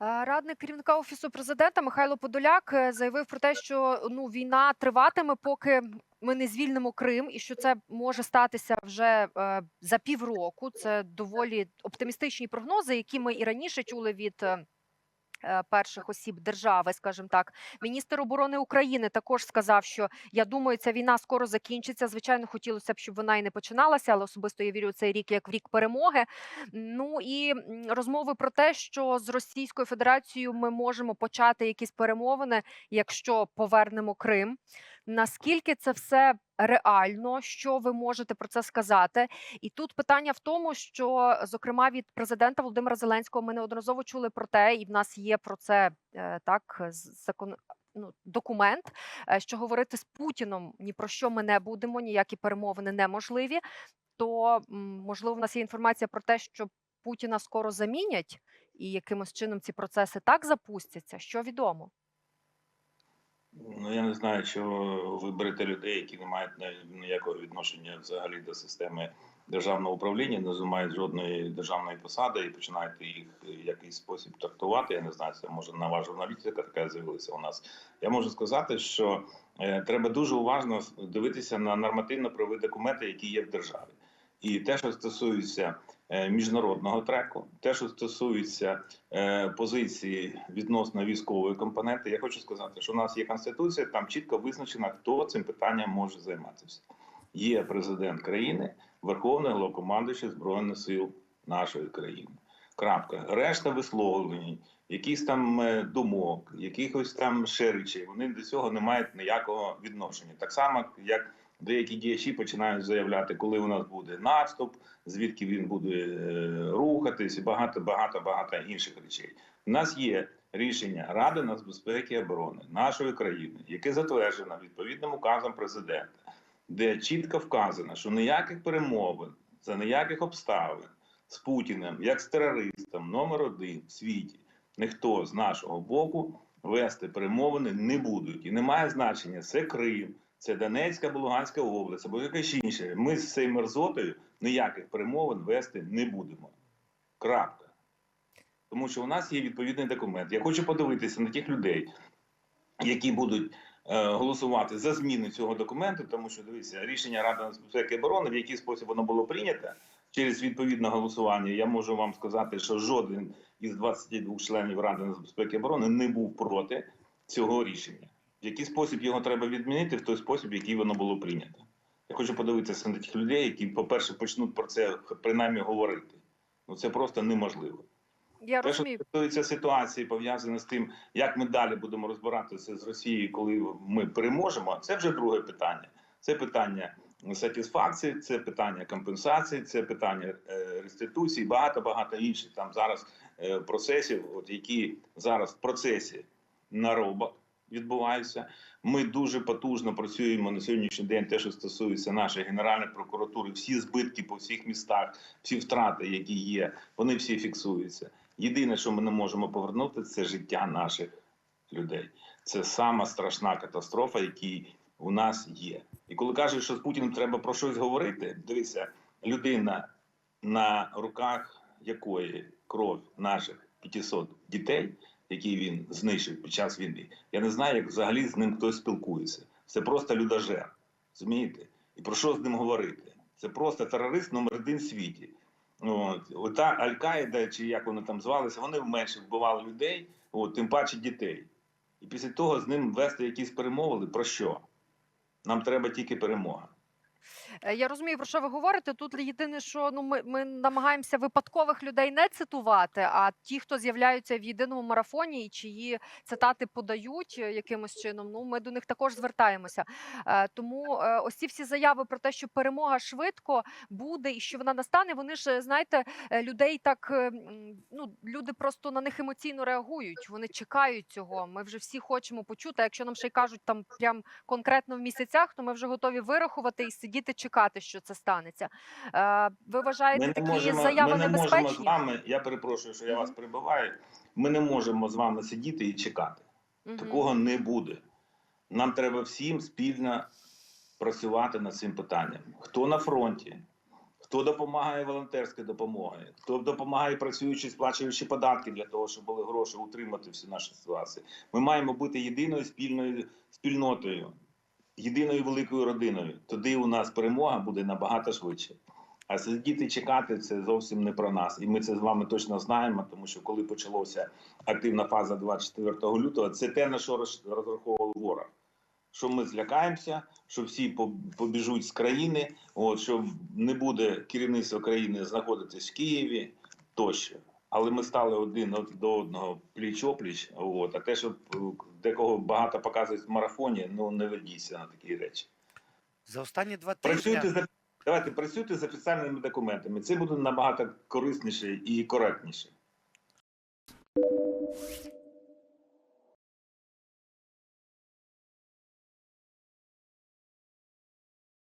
Е, Радник керівника офісу президента Михайло Подоляк е, заявив про те, що ну війна триватиме, поки ми не звільнимо Крим, і що це може статися вже е, за півроку. Це доволі оптимістичні прогнози, які ми і раніше чули від. Е, Перших осіб держави, скажімо так, міністр оборони України також сказав, що я думаю, ця війна скоро закінчиться. Звичайно, хотілося б, щоб вона і не починалася, але особисто я вірю цей рік як в рік перемоги. Ну і розмови про те, що з Російською Федерацією ми можемо почати якісь перемовини, якщо повернемо Крим. Наскільки це все реально? Що ви можете про це сказати? І тут питання в тому, що зокрема від президента Володимира Зеленського ми неодноразово чули про те, і в нас є про це е, так закон. Ну, документ, е, що говорити з Путіном ні про що ми не будемо, ніякі перемовини неможливі. То можливо, в нас є інформація про те, що Путіна скоро замінять, і якимось чином ці процеси так запустяться, що відомо. Ну я не знаю, чого ви берете людей, які не мають ніякого відношення взагалі до системи державного управління, не займають жодної державної посади і починаєте їх в якийсь спосіб трактувати. Я не знаю, це може нова журналістика така з'явилася у нас. Я можу сказати, що е, треба дуже уважно дивитися на нормативно-правові документи, які є в державі. І те, що стосується міжнародного треку, те, що стосується е, позиції відносно військової компоненти, я хочу сказати, що у нас є конституція, там чітко визначено, хто цим питанням може займатися. Є президент країни, верховний головнокомандуючий збройних сил нашої країни. Крапка. Решта висловлень, якісь там е, думок, якихось там ще речей, вони до цього не мають ніякого відношення. Так само, як деякі діячі починають заявляти, коли у нас буде наступ, звідки він буде е, рухатись, і багато, багато, багато інших речей. У нас є рішення Ради нацбезпеки і оборони нашої країни, яке затверджено відповідним указом президента, де чітко вказано, що ніяких перемовин за ніяких обставин з Путіним, як з терористом, номер один в світі, ніхто з нашого боку вести перемовини не будуть. І немає значення це Крим, це Донецька або Луганська область, або якесь інше. Ми з цією мерзотою ніяких перемовин вести не будемо. Крапка. Тому що у нас є відповідний документ. Я хочу подивитися на тих людей, які будуть е, голосувати за зміни цього документу, тому що дивіться, рішення Ради нацбезпеки і оборони, в який спосіб воно було прийнято через відповідне голосування. Я можу вам сказати, що жоден із 22 членів Ради нацбезпеки і оборони не був проти цього рішення. В який спосіб його треба відмінити, в той спосіб, в який воно було прийнято. Я хочу подивитися на тих людей, які, по-перше, почнуть про це принаймні говорити. Ну це просто неможливо. Я Те, що стосується ситуації, пов'язане з тим, як ми далі будемо розбиратися з Росією, коли ми переможемо, це вже друге питання. Це питання сатисфакції, це питання компенсації, це питання е, реституції, багато багато інших там зараз е, процесів, от які зараз в процесі наробок відбуваються. Ми дуже потужно працюємо на сьогоднішній день. Те, що стосується нашої генеральної прокуратури, всі збитки по всіх містах, всі втрати, які є, вони всі фіксуються. Єдине, що ми не можемо повернути, це життя наших людей. Це сама страшна катастрофа, який у нас є. І коли кажуть, що з Путіним треба про щось говорити, дивіться, людина, на руках якої кров наших 500 дітей, які він знищив під час війни, я не знаю, як взагалі з ним хтось спілкується. Це просто людожер. Розумієте? І про що з ним говорити? Це просто терорист номер один в світі. От, ота Аль-Каїда, чи як вони там звалися, вони менше вбивали людей, от, тим паче дітей. І після того з ним вести якісь перемовини про що? Нам треба тільки перемога. Е, Я розумію, про що ви говорите. Тут єдине, що ну ми, ми намагаємося випадкових людей не цитувати, а ті, хто з'являються в єдиному марафоні і чиї цитати подають е, якимось чином, ну ми до них також звертаємося. Е, Тому ось ці всі заяви про те, що перемога швидко буде і що вона настане, вони ж знаєте, людей так ну люди просто на них емоційно реагують. Вони чекають цього. Ми вже всі хочемо почути. Якщо нам ще й кажуть там прям конкретно в місяцях, то ми вже готові вирахувати і сидіти чекати, що це станеться. Е, ви вважаєте Ми не такі можемо, заяви ми не можемо з вами. Я перепрошую, що я вас Мгм. прибиваю. Ми не можемо з вами сидіти і чекати. Мгм. Такого не буде. Нам треба всім спільно працювати над цим питанням. Хто на фронті, Хто допомагає волонтерською допомогою, хто допомагає працюючи, сплачуючи податки для того, щоб були гроші утримати всю нашу ситуацію. Ми маємо бути єдиною спільною спільнотою, єдиною великою родиною. Тоді у нас перемога буде набагато швидше. А сидіти чекати це зовсім не про нас. І ми це з вами точно знаємо, тому що коли почалася активна фаза 24 лютого, це те, на що розраховував ворог. Що ми злякаємося, що всі по- побіжуть з країни, от, що не буде керівництво країни знаходитись в Києві тощо. Але ми стали один до одного пліч опліч. От. А те, що е, декого багато показують в марафоні, ну не ведіться на такі речі. За останні два тижні Працюйте за давайте працюйте з офіційними документами. Це буде набагато корисніше і коректніше.